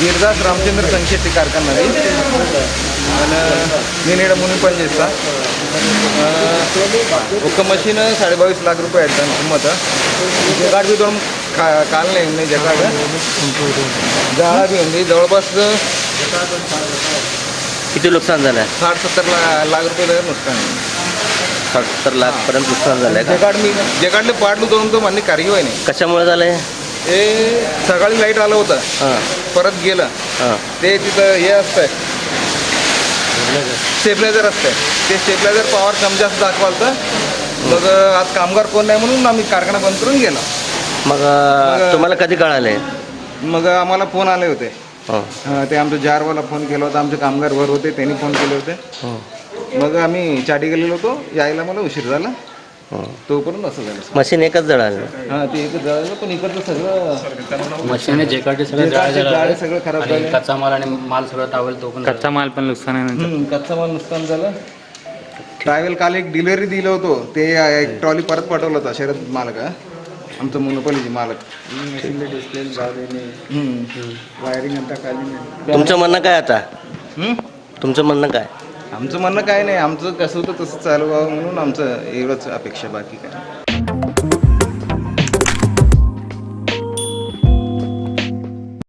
गिरदास रामचंद्र संशेती कारखाना आणि निनेडा म्हणून पण दिसता मशीन మషీన్ సాడే लाख रुपये రూపాయ किंमत. जगाड बी दोन काल नाही नाही जगाड. జాడా बी ఉంది जवळपास किती नुकसान झालं आहे साठ सत्तर ला लाख रुपये तरी नुकसान. साठ सत्तर लाखपर्यंत नुकसान झालं आहे जगाड मी जगाडले पाडलो दोन तो मान्य कारगी नाही. कशामुळे झालं आहे हे सकाळी लाइट आलं होतं. हां. परत गेलं हां. ते तिथं हे असतंय. स्टेबलायझर असतंय. ते स्टेबलायझर पॉवर कमी जास्त दाखवाल मग आज कामगार कोण नाही म्हणून आम्ही कारखाना बंद करून गेलो. मग अं, तुम्हाला कधी कळाले मग आम्हाला फोन आले होते. हां. अं, ते आमच्या जारवाला फोन केला होता. आमचे कामगार वर होते त्यांनी फोन केले होते. हां. मग आम्ही चाटी गेलेलो होतो. यायला मला उशीर झाला. तोपर्यंत असं झालं. मशीन एकच जळालं. हां ते एकच जळालं पण इकडचं सगळं मशीन जे काढले सगळं जे जाळ जाळे सगळं खराब आणि झाले. कच्चा माल आणि माल सगळं टावेल तो पण कच्चा माल पण नुकसान आहे नंतर. हम्म, कच्चा माल नुकसान झालं. ट्रॅव्हल काल एक डिलिव्हरी दिलं होतो. ते एक ट्रॉली परत पाठवलं होता शरद मालक हा. आमचं मोनोपॉलीचे मालक. वायरिंग आता खाली तुमचं म्हणणं काय आता? हम्म? तुमचं म्हणणं काय? आमचं म्हणणं काय नाही आमचं कसं होतं तसं चालू व्हावं म्हणून आमचं एवढंच अपेक्षा बाकी काय.